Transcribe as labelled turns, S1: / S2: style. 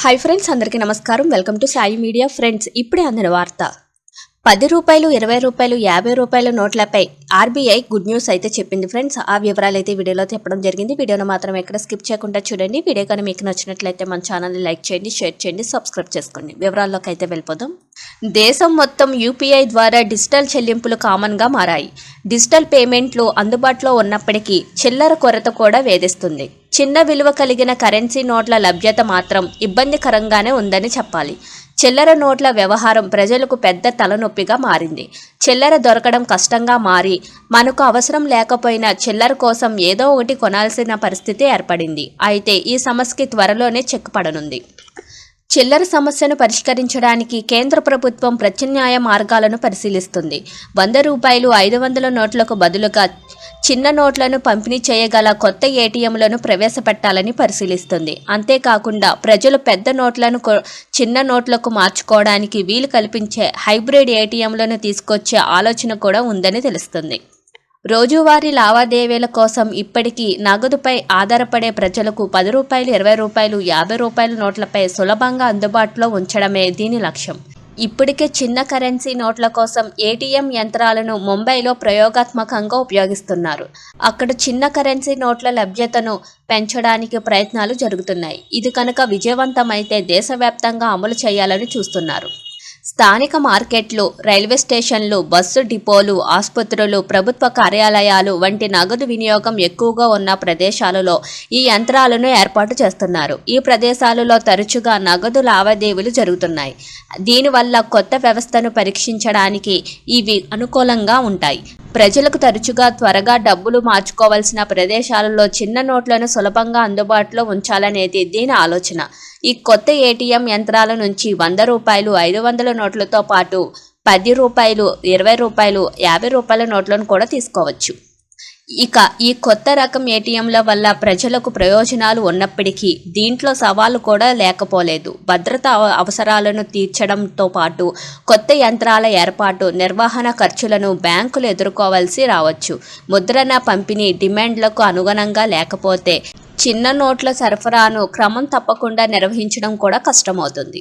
S1: Hi friends అందరికీ నమస్కారం. Welcome to Sai media friends ఇప్పుడే అందిన వార్త. పది రూపాయలు ఇరవై రూపాయలు యాభై రూపాయల నోట్లపై ఆర్బీఐ గుడ్ న్యూస్ అయితే చెప్పింది ఫ్రెండ్స్ ఆ వివరాలు అయితే వీడియోలో చెప్పడం జరిగింది. వీడియోను మాత్రం ఎక్కడ స్కిప్ చేయకుండా చూడండి. వీడియో కానీ మీకు నచ్చినట్లయితే మన ఛానల్ని లైక్ చేయండి షేర్ చేయండి సబ్స్క్రైబ్ చేసుకోండి. వివరాల్లోకి అయితే వెళ్ళిపోదాం. దేశం మొత్తం యూపీఐ ద్వారా డిజిటల్ చెల్లింపులు కామన్గా మారాయి. డిజిటల్ పేమెంట్లు అందుబాటులో ఉన్నప్పటికీ చిల్లర కొరత కూడా వేధిస్తుంది. చిన్న విలువ కలిగిన కరెన్సీ నోట్ల లభ్యత మాత్రం ఇబ్బందికరంగానే ఉందని చెప్పాలి. చిల్లర నోట్ల వ్యవహారం ప్రజలకు పెద్ద తలనొప్పిగా మారింది. చిల్లర దొరకడం కష్టంగా మారి మనకు అవసరం లేకపోయినా చిల్లర కోసం ఏదో ఒకటి కొనాల్సిన పరిస్థితి ఏర్పడింది. అయితే ఈ సమస్యకి త్వరలోనే చెక్ పడనుంది. చిల్లర సమస్యను పరిష్కరించడానికి కేంద్ర ప్రభుత్వం ప్రత్యామ్నాయ మార్గాలను పరిశీలిస్తుంది. వంద రూపాయలు ఐదు వందల నోట్లకు బదులుగా చిన్న నోట్లను పంపిణీ చేయగల కొత్త ఏటీఎంలను ప్రవేశపెట్టాలని పరిశీలిస్తుంది. అంతేకాకుండా ప్రజలు పెద్ద నోట్లను చిన్న నోట్లకు మార్చుకోవడానికి వీలు కల్పించే హైబ్రిడ్ ఏటీఎంలను తీసుకొచ్చే ఆలోచన కూడా ఉందని తెలుస్తుంది. రోజువారీ లావాదేవీల కోసం ఇప్పటికీ నగదుపై ఆధారపడే ప్రజలకు పది రూపాయలు ఇరవై రూపాయలు యాభై రూపాయల నోట్లపై సులభంగా అందుబాటులో ఉంచడమే దీని లక్ష్యం. ఇప్పటికే చిన్న కరెన్సీ నోట్ల కోసం ఏటీఎం యంత్రాలను ముంబైలో ప్రయోగాత్మకంగా ఉపయోగిస్తున్నారు. అక్కడ చిన్న కరెన్సీ నోట్ల లభ్యతను పెంచడానికి ప్రయత్నాలు జరుగుతున్నాయి. ఇది కనుక విజయవంతమైతే దేశవ్యాప్తంగా అమలు చేయాలని చూస్తున్నారు. స్థానిక మార్కెట్లు రైల్వే స్టేషన్లు బస్సు డిపోలు ఆసుపత్రులు ప్రభుత్వ కార్యాలయాలు వంటి నగదు వినియోగం ఎక్కువగా ఉన్న ప్రదేశాలలో ఈ యంత్రాలను ఏర్పాటు చేస్తున్నారు. ఈ ప్రదేశాలలో తరచుగా నగదు లావాదేవీలు జరుగుతున్నాయి. దీనివల్ల కొత్త వ్యవస్థను పరీక్షించడానికి ఇవి అనుకూలంగా ఉంటాయి. ప్రజలకు తరచుగా త్వరగా డబ్బులు మార్చుకోవాల్సిన ప్రదేశాలలో చిన్న నోట్లను సులభంగా అందుబాటులో ఉంచాలనేది దీని ఆలోచన. ఈ కొత్త ఏటీఎం యంత్రాల నుంచి వంద రూపాయలు ఐదు వందల నోట్లతో పాటు పది రూపాయలు ఇరవై రూపాయలు యాభై రూపాయల నోట్లను కూడా తీసుకోవచ్చు. ఇక ఈ కొత్త రకం ఏటీఎంల వల్ల ప్రజలకు ప్రయోజనాలు ఉన్నప్పటికీ దీంట్లో సవాలు కూడా లేకపోలేదు. భద్రతా అవసరాలను తీర్చడంతో పాటు కొత్త యంత్రాల ఏర్పాటు నిర్వహణ ఖర్చులను బ్యాంకులు ఎదుర్కోవాల్సి రావచ్చు. ముద్రణ పంపిణీ డిమాండ్లకు అనుగుణంగా లేకపోతే చిన్న నోట్ల సరఫరాను క్రమం తప్పకుండా నిర్వహించడం కూడా కష్టమవుతుంది.